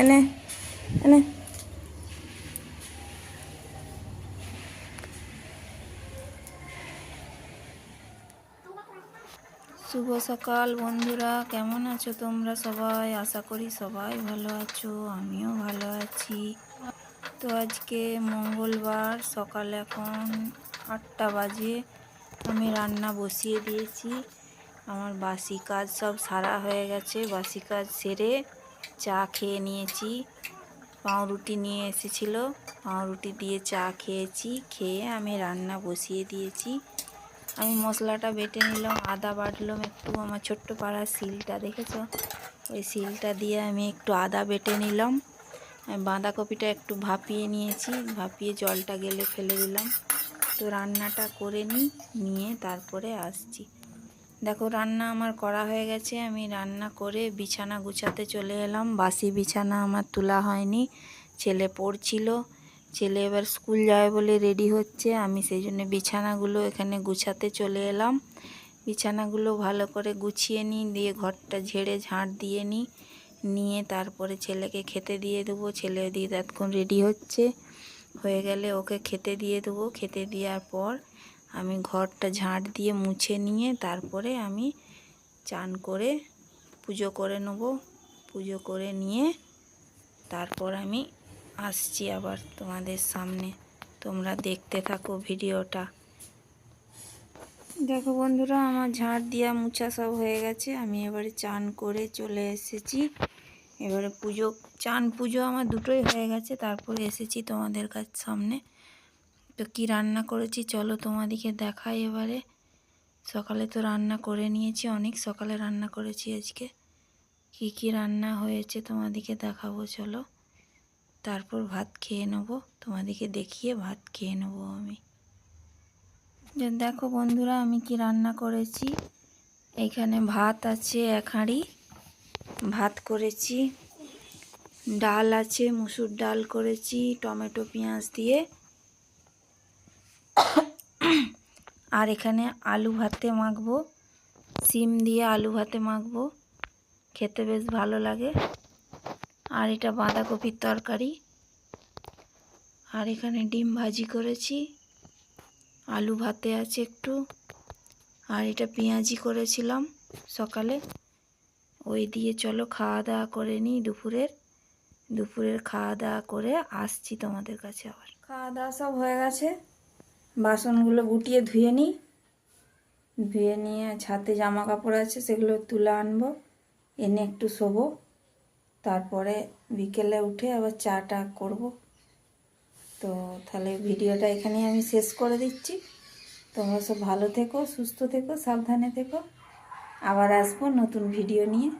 এনে এনে। শুভ সকাল বন্ধুরা, কেমন আছো তোমরা সবাই? আশা করি সবাই ভালো আছো, আমিও ভালো আছি। তো আজকে মঙ্গলবার, সকাল এখন আটটা বাজে। আমি রান্না বসিয়ে দিয়েছি। আমার বাসি কাজ সব সারা হয়ে গেছে, বাসি কাজ সেরে চা খেয়ে নিয়েছি। পাউরুটি নিয়ে এসেছিল। পাউরুটি দিয়ে চা খেয়েছি। খেয়ে আমি রান্না বসিয়ে দিয়েছি। আমি মশলাটা বেটে নিলাম, আদা বাটলাম একটু, আমার ছোট্ট পাড়ার শিলটা দেখেছ? ওই শিলটা দিয়ে আমি একটু আদা বেটে নিলাম। বাঁধাকপিটা একটু ভাপিয়ে নিয়েছি। ভাপিয়ে জলটা গেলে ফেলে দিলাম। তো রান্নাটা করে নিই, নিয়ে তারপরে আসছি। দেখো, রান্না আমার করা হয়ে গেছে। আমি রান্না করে বিছানা গুছাতে চলে এলাম। বাসি বিছানা আমার তোলা হয়নি। ছেলে পড়ছিল। ছেলে এবার স্কুল যাবে বলে রেডি হচ্ছে। আমি সেই জন্য বিছানাগুলো এখানে গুছাতে চলে এলাম। বিছানাগুলো ভালো করে গুছিয়ে নিই, দিয়ে ঘরটা ঝেড়ে ঝাঁট দিয়ে নিই। নিয়ে তারপরে ছেলেকে খেতে দিয়ে দেবো। ছেলে দিয়ে ততক্ষণ রেডি হচ্ছে। হয়ে গেলে ওকে খেতে দিয়ে দেবো। খেতে দেওয়ার পর আমি ঘরটা ঝাঁট দিয়ে মুছে নিয়ে তারপরে আমি চান করে পুজো করে নেব। পুজো করে নিয়ে তারপর আমি আসছি আবার তোমাদের সামনে। তোমরা দেখতে থাকো ভিডিওটা। দেখো বন্ধুরা, আমার ঝাঁট দিয়া মুছা সব হয়ে গেছে। আমি এবারে চান করে চলে এসেছি। এবারে পুজো, চান পুজো আমার দুটোই হয়ে গেছে। তারপরে এসেছি তোমাদের কাছ সামনে। তো কি রান্না করেছি? চলো তোমাদেরকে দেখাই এবারে। সকালে তো রান্না করে নিয়েছি, অনেক সকালে রান্না করেছি আজকে। কি কি রান্না হয়েছে তোমাদেরকে দেখাবো, চলো। তারপর ভাত খেয়ে নেব তোমাদেরকে দেখিয়ে ভাত খেয়ে নেব আমি। দেখো বন্ধুরা, আমি কি রান্না করেছি? এখানে ভাত আছে এক হাঁড়ি, ভাত করেছি, ডাল আছে, মুসুর ডাল করেছি, টমেটো পেঁয়াজ দিয়ে আর এখানে আলু ভাতে মাখবো। সিম দিয়ে আলু ভাতে মাখবো। খেতে বেশ ভালো লাগে। আর এটা বাঁধাকপির তরকারি। আর এখানে ডিম ভাজি করেছি। আলু ভাতে আছে একটু। আর এটা পেঁয়াজি করেছিলাম সকালে। ওই দিয়ে চলো খাওয়া দাওয়া করে নিই দুপুরের। দুপুরের খাওয়া দাওয়া করে আসছি তোমাদের কাছে আবার। খাওয়া দাওয়া সব হয়ে গেছে। বাসনগুলো গুটিয়ে ধুয়ে নিই। ধুয়ে নিয়ে ছাতে জামা কাপড় আছে, সেগুলো তুলে আনব, এনে একটু শোবো। তারপরে বিকেলে উঠে আবার চাটা করব। তো তাহলে ভিডিওটা এখানেই আমি শেষ করে দিচ্ছি। তোমরা সব ভালো থেকো, সুস্থ থেকো, সাবধানে থেকো। আবার আসব নতুন ভিডিও নিয়ে।